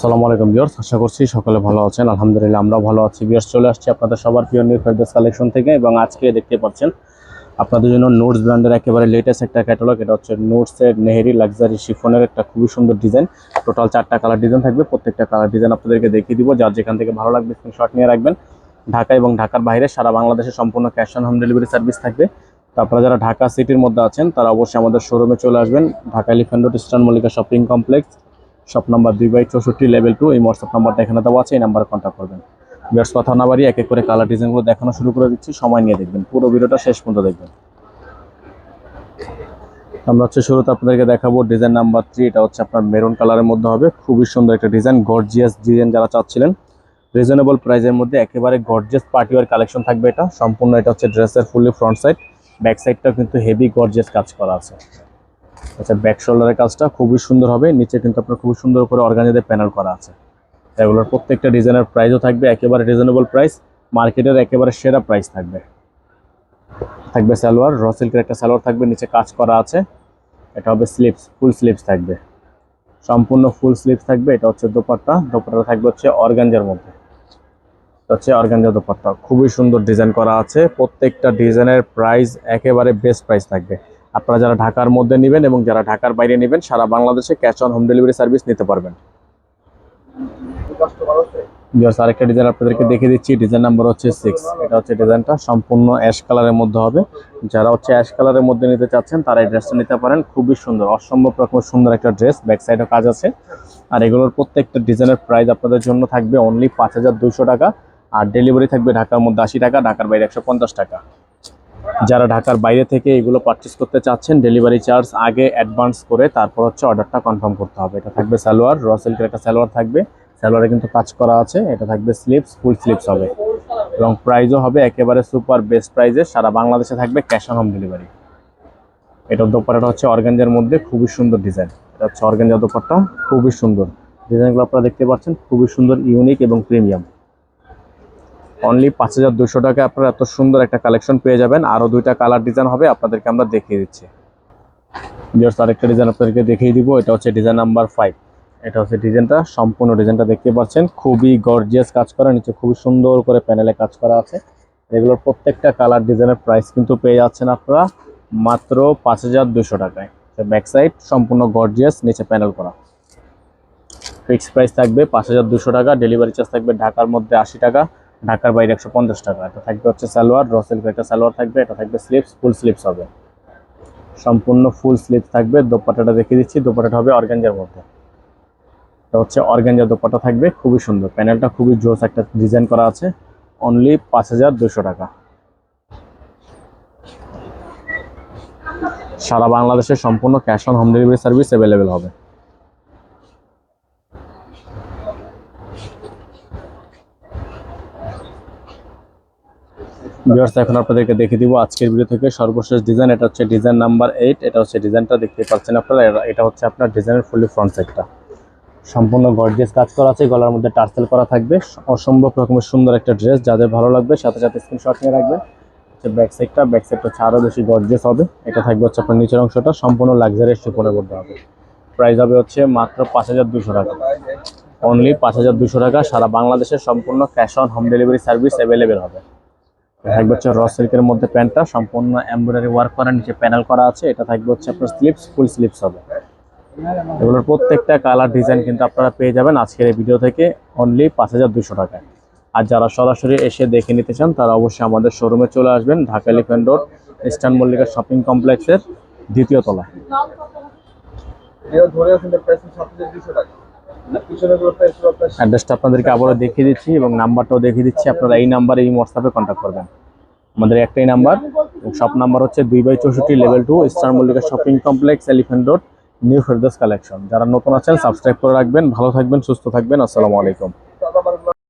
সালামু আলাইকুম বিয়ার্স আশা করছি সকলে ভালো আছেন। আলহামদুলিল্লাহ, আমরাও ভালো আছি। বিয়ার্স চলে আসছি আপনাদের সবার প্রিয় নিউ ফেরদাস কালেকশন থেকে এবং আজকে দেখতে পাচ্ছেন আপনাদের জন্য নোটস ব্র্যান্ডের একেবারে লেটেস্ট একটা ক্যাটালগ এটা হচ্ছে নোটসের নেহেরি লাক্সারি শিফনের একটা খুবই সুন্দর ডিজাইন টোটাল চারটা কালার ডিজাইন থাকবে। প্রত্যেকটা কালার ডিজাইন আপনাদেরকে দেখিয়ে দিব। যার যেখান থেকে ভালো লাগবে স্ক্রিনশট নিয়ে রাখবেন। ঢাকা এবং ঢাকার বাইরে সারা বাংলাদেশে সম্পূর্ণ cash on home delivery service থাকবে। তো আপনারা যারা ঢাকা সিটির মধ্যে আছেন, তারা অবশ্যই আমাদের শোরুমে চলে আসবেন। Dhaka Elephant Road Eastern Mallika shopping complex shop number দুই বাই চৌষট্টি লেভেল টু এই হোয়াটসঅ্যাপ নাম্বারটা এখানে দেওয়া আছে, এই নাম্বারে কন্ট্যাক্ট করবেন। বিয়ার্স, কথা না বাড়ি এক এক করে কালার ডিজাইনগুলো দেখানো শুরু করে দিচ্ছি, সময় নিয়ে দেখবেন। পুরো ভিডিওটা শেষ পর্যন্ত দেখবেন। আমরা হচ্ছে শুরুতে আপনাদেরকে দেখাবো ডিজাইন নাম্বার থ্রি এটা হচ্ছে আপনার মেরুন কালারের মধ্যে হবে। খুবই সুন্দর একটা ডিজাইন গর্জিয়াস ডিজাইন যারা চাচ্ছিলেন। রিজনেবল প্রাইসের মধ্যে একেবারে গর্জিয়াস পার্টিওয়ার কালেকশন থাকবে এটা। সম্পূর্ণ এটা হচ্ছে ড্রেসের ফুললি ফ্রন্ট সাইড ব্যাক সাইডটাও কিন্তু হেভি গর্জিয়াস কাজ করা আছে। আচ্ছা ব্যাক শোল্ডারের কাজটা খুবই সুন্দর হবে। নিচে কিন্তু আপনার খুবই সুন্দর করে অর্গানিদের প্যানেল করা আছে। এগুলোর প্রত্যেকটা ডিজাইনের প্রাইসও থাকবে, একেবারে রিজনেবল প্রাইস মার্কেটের একেবারে সেরা প্রাইস থাকবে। থাকবে সালোয়ার র সিল্কের একটা সালোয়ার থাকবে, নিচে কাজ করা আছে। এটা হবে স্লিপস ফুল স্লিপস থাকবে। সম্পূর্ণ ফুল স্লিপস থাকবে, এটা হচ্ছে দোপাট্টা। দোপাট্টা থাকবে হচ্ছে অর্গানজার মধ্যে। এটা হচ্ছে অর্গানজা দোপাট্টা। খুবই সুন্দর ডিজাইন করা আছে। প্রত্যেকটা ডিজাইনের প্রাইস একেবারে বেস্ট প্রাইস থাকবে। আপনারা যারা ঢাকার মধ্যে নেবেন এবং যারা ঢাকার বাইরে নেবেন, সারা বাংলাদেশে cash on home delivery service নিতে পারবেন। জাস্ট আরেকটা ডিজাইন আপনাদেরকে দেখিয়ে দিচ্ছি। ডিজাইন নাম্বার হচ্ছে সিক্স এটা হচ্ছে ডিজাইনটা সম্পূর্ণ অ্যাশ কালারের মধ্যে হবে। যারা হচ্ছে অ্যাশ কালারের মধ্যে নিতে চাচ্ছেন, তারা এই ড্রেসটা নিতে পারেন। খুবই সুন্দর, অসম্ভব রকমের সুন্দর একটা ড্রেস ব্যাক সাইডও কাজ আছে। আর এগুলোর প্রত্যেকটা ডিজাইনের প্রাইস আপনাদের জন্য থাকবে অনলি পাঁচ টাকা। আর ডেলিভারি থাকবে ঢাকার মধ্যে আশি টাকা, ঢাকার বাইরে একশো পঞ্চাশ টাকা। যারা ঢাকার বাইরে থেকে এগুলো পারচেস করতে চাচ্ছেন ডেলিভারি চার্জ আগে অ্যাডভান্স করে তারপর হচ্ছে অর্ডারটা কনফার্ম করতে হবে। এটা থাকবে সালোয়ার র সিল্কের একটা সালোয়ার থাকবে। সালোয়ারে কিন্তু কাজ করা আছে, এটা থাকবে স্লিপস ফুল স্লিপস হবে। এবং প্রাইজও হবে একেবারে সুপার বেস্ট প্রাইজে সারা বাংলাদেশে থাকবে ক্যাশ অন হোম ডেলিভারি এটার দোপাট্টাটা হচ্ছে অর্গানজার মধ্যে খুবই সুন্দর ডিজাইন এটা হচ্ছে অর্গানজার দোপাট্টা, খুবই সুন্দর। ডিজাইনগুলো আপনারা দেখতে পাচ্ছেন, খুবই সুন্দর ইউনিক এবং প্রিমিয়াম অনলি পাঁচ হাজার দুশো টাকায় আপনারা এত সুন্দর একটা কালেকশন পেয়ে যাবেন। আরও দুইটা কালার ডিজাইন হবে, আপনাদেরকে আমরা দেখিয়ে দিচ্ছি। জাস্ট আরেকটা ডিজাইন আপনাদেরকে দেখিয়ে দিব, এটা হচ্ছে ডিজাইন নাম্বার ফাইভ এটা হচ্ছে ডিজাইনটা সম্পূর্ণ ডিজাইনটা দেখতে পাচ্ছেন। খুবই গর্জিয়াস কাজ করা, নিচে খুবই সুন্দর করে প্যানেলে কাজ করা আছে। এগুলোর প্রত্যেকটা কালার ডিজাইনের প্রাইস কিন্তু পেয়ে যাচ্ছেন আপনারা মাত্র পাঁচ হাজার দুশো টাকায়। ব্যাক সাইড সম্পূর্ণ গর্জিয়াস নিচে প্যানেল করা। ফিক্সড প্রাইস থাকবে পাঁচ হাজার দুশো টাকা ডেলিভারি চার্জ থাকবে ঢাকার মধ্যে আশি টাকা। ঢাকার বাইরে একশো পঞ্চাশ টাকা। এটা থাকবে হচ্ছে সালোয়ার রসেল একটা সালোয়ার থাকবে, এটা থাকবে স্লিপস ফুল স্লিপস হবে। সম্পূর্ণ ফুল স্লিপস থাকবে দোপাটাটা দেখিয়ে দিচ্ছি দোপাটাটা হবে অর্গানজার মধ্যে। এটা হচ্ছে অর্গানজা দোপাটা থাকবে, খুবই সুন্দর। প্যানেলটা খুবই জোস একটা ডিজাইন করা আছে অনলি পাঁচ হাজার দুশো টাকা। সারা বাংলাদেশে সম্পূর্ণ cash on home delivery service available হবে। ভিউয়ার্স এখন আপনাদেরকে দেখিয়ে দিব আজকের ভিডিও থেকে সর্বশেষ ডিজাইন এটা হচ্ছে ডিজাইন নাম্বার এইট এটা হচ্ছে ডিজাইনটা দেখতে পাচ্ছেন আপনারা। এটা হচ্ছে আপনার ডিজাইনের ফুলি ফ্রন্ট সাইডটা সম্পূর্ণ গর্জিয়াস কাজ করা আছে, গলার মধ্যে টার্সেল করা থাকবে। অসম্ভব রকমের সুন্দর একটা ড্রেস যাদের ভালো লাগবে, সাথে সাথে স্ক্রিনশট নিয়ে রাখবেন। হচ্ছে ব্যাক সাইডটা ব্যাক সাইডটা হচ্ছে আরও বেশি গর্জিয়াস হবে। এটা থাকবে হচ্ছে আপনার নিচের অংশটা, সম্পূর্ণ লাক্সারিয়াস সুপনের মধ্যে হবে। প্রাইস হবে হচ্ছে মাত্র পাঁচ হাজার দুশো টাকা। অনলি পাঁচ হাজার দুশো টাকা, সারা বাংলাদেশের সম্পূর্ণ cash on home delivery service available হবে। থাকবে হচ্ছে র সিল্কের মধ্যে প্যান্টটা সম্পূর্ণ এমব্রয়ডারি ওয়ার্ক করা নিচে প্যানেল করা আছে এটা থাকবে হচ্ছে আপনার স্লিপস ফুল স্লিপস হবে। এগুলোর প্রত্যেকটা কালার ডিজাইন কিন্তু আপনারা পেয়ে যাবেন আজকের এই ভিডিও থেকে অনলি পাঁচ হাজার দুশো টাকায়। আর যারা সরাসরি এসে দেখে নিতে চান তারা অবশ্যই আমাদের শোরুমে চলে আসবেন Dhaka Elephant Road Eastern Mallika shopping কমপ্লেক্সের দ্বিতীয় তলায়। অ্যাড্রেসটা আপনাদেরকে আবারও দেখিয়ে দিচ্ছি এবং নাম্বারটাও দেখিয়ে দিচ্ছি। আপনারা এই নাম্বারে এই হোয়াটসঅ্যাপে কন্ট্যাক্ট করবেন। আমাদের একটাই নাম্বার শপ নাম্বার হচ্ছে দুই বাই চৌষট্টি level two star Mallika shopping complex Elephant Road new Ferdous collection যারা নতুন আছেন সাবস্ক্রাইব করে রাখবেন। ভালো থাকবেন, সুস্থ থাকবেন। আসসালামু আলাইকুম।